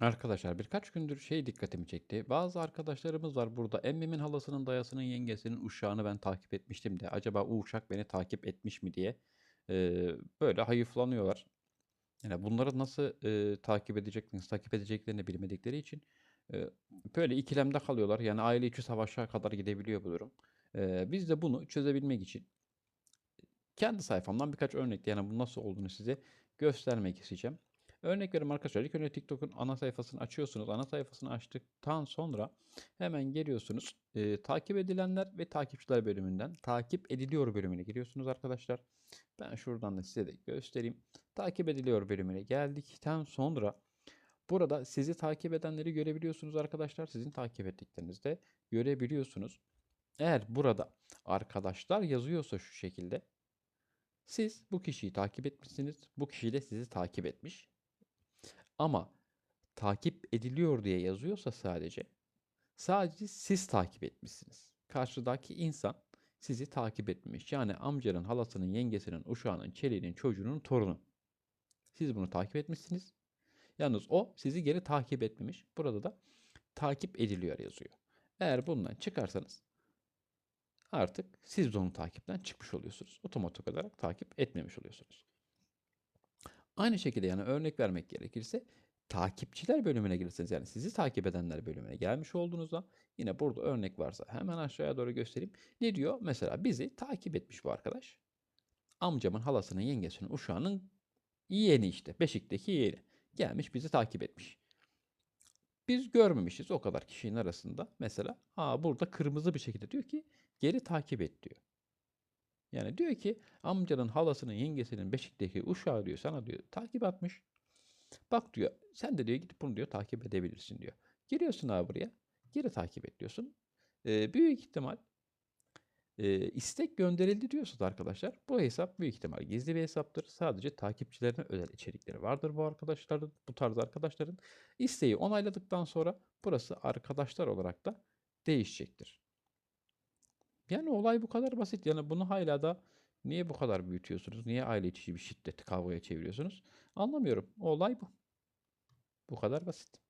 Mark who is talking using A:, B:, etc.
A: Arkadaşlar birkaç gündür şey dikkatimi çekti. Bazı arkadaşlarımız var burada. Emmimin halasının dayasının yengesinin uşağını ben takip etmiştim de. Acaba o uşak beni takip etmiş mi diye eee, böyle hayıflanıyorlar. Yani bunları nasıl eee, takip edeceklerini, takip edeceklerini bilmedikleri için eee, böyle ikilemde kalıyorlar. Yani aile içi savaşa kadar gidebiliyor bu durum. Eee, biz de bunu çözebilmek için kendi sayfamdan birkaç örnek yani bu nasıl olduğunu size göstermek isteyeceğim. Örnek veriyorum arkadaşlar. İlk önce TikTok'un ana sayfasını açıyorsunuz. Ana sayfasını açtıktan sonra hemen geliyorsunuz. Ee, takip edilenler ve takipçiler bölümünden takip ediliyor bölümüne giriyorsunuz arkadaşlar. Ben şuradan da size de göstereyim. Takip ediliyor bölümüne geldikten sonra burada sizi takip edenleri görebiliyorsunuz arkadaşlar. Sizin takip ettiklerinizi de görebiliyorsunuz. Eğer burada arkadaşlar yazıyorsa şu şekilde siz bu kişiyi takip etmişsiniz. Bu kişi de sizi takip etmiş. Ama takip ediliyor diye yazıyorsa sadece sadece siz takip etmişsiniz. Karşıdaki insan sizi takip etmemiş. Yani amcanın, halasının, yengesinin, uşağının, çeliğinin, çocuğunun torunu. Siz bunu takip etmişsiniz. Yalnız o sizi geri takip etmemiş. Burada da takip ediliyor yazıyor. Eğer bundan çıkarsanız artık siz de onu takipten çıkmış oluyorsunuz. Otomatik olarak takip etmemiş oluyorsunuz. Aynı şekilde yani örnek vermek gerekirse takipçiler bölümüne gelirseniz yani sizi takip edenler bölümüne gelmiş olduğunuzda yine burada örnek varsa hemen aşağıya doğru göstereyim. Ne diyor? Mesela bizi takip etmiş bu arkadaş. Amcamın halasının yengesinin uşağının yeğeni işte. Beşik'teki yeğeni. Gelmiş bizi takip etmiş. Biz görmemişiz o kadar kişinin arasında. Mesela aa burada kırmızı bir şekilde diyor ki geri takip et diyor. Yani diyor ki amcanın halasının yengesinin Beşik'teki uşağı diyor sana diyor takip atmış. Bak diyor sen de diyor gidip bunu diyor takip edebilirsin diyor. Giriyorsun abi buraya. Geri takip et. Ee, büyük ihtimal e, istek gönderildi diyorsunuz arkadaşlar. Bu hesap büyük ihtimal gizli bir hesaptır. Sadece takipçilerine özel içerikleri vardır bu arkadaşların, bu tarz arkadaşların. İsteği onayladıktan sonra burası arkadaşlar olarak da değişecektir. Yani olay bu kadar basit. Yani bunu hala da niye bu kadar büyütüyorsunuz? Niye aile içi bir şiddeti kavgaya çeviriyorsunuz? Anlamıyorum. Olay bu. Bu kadar basit.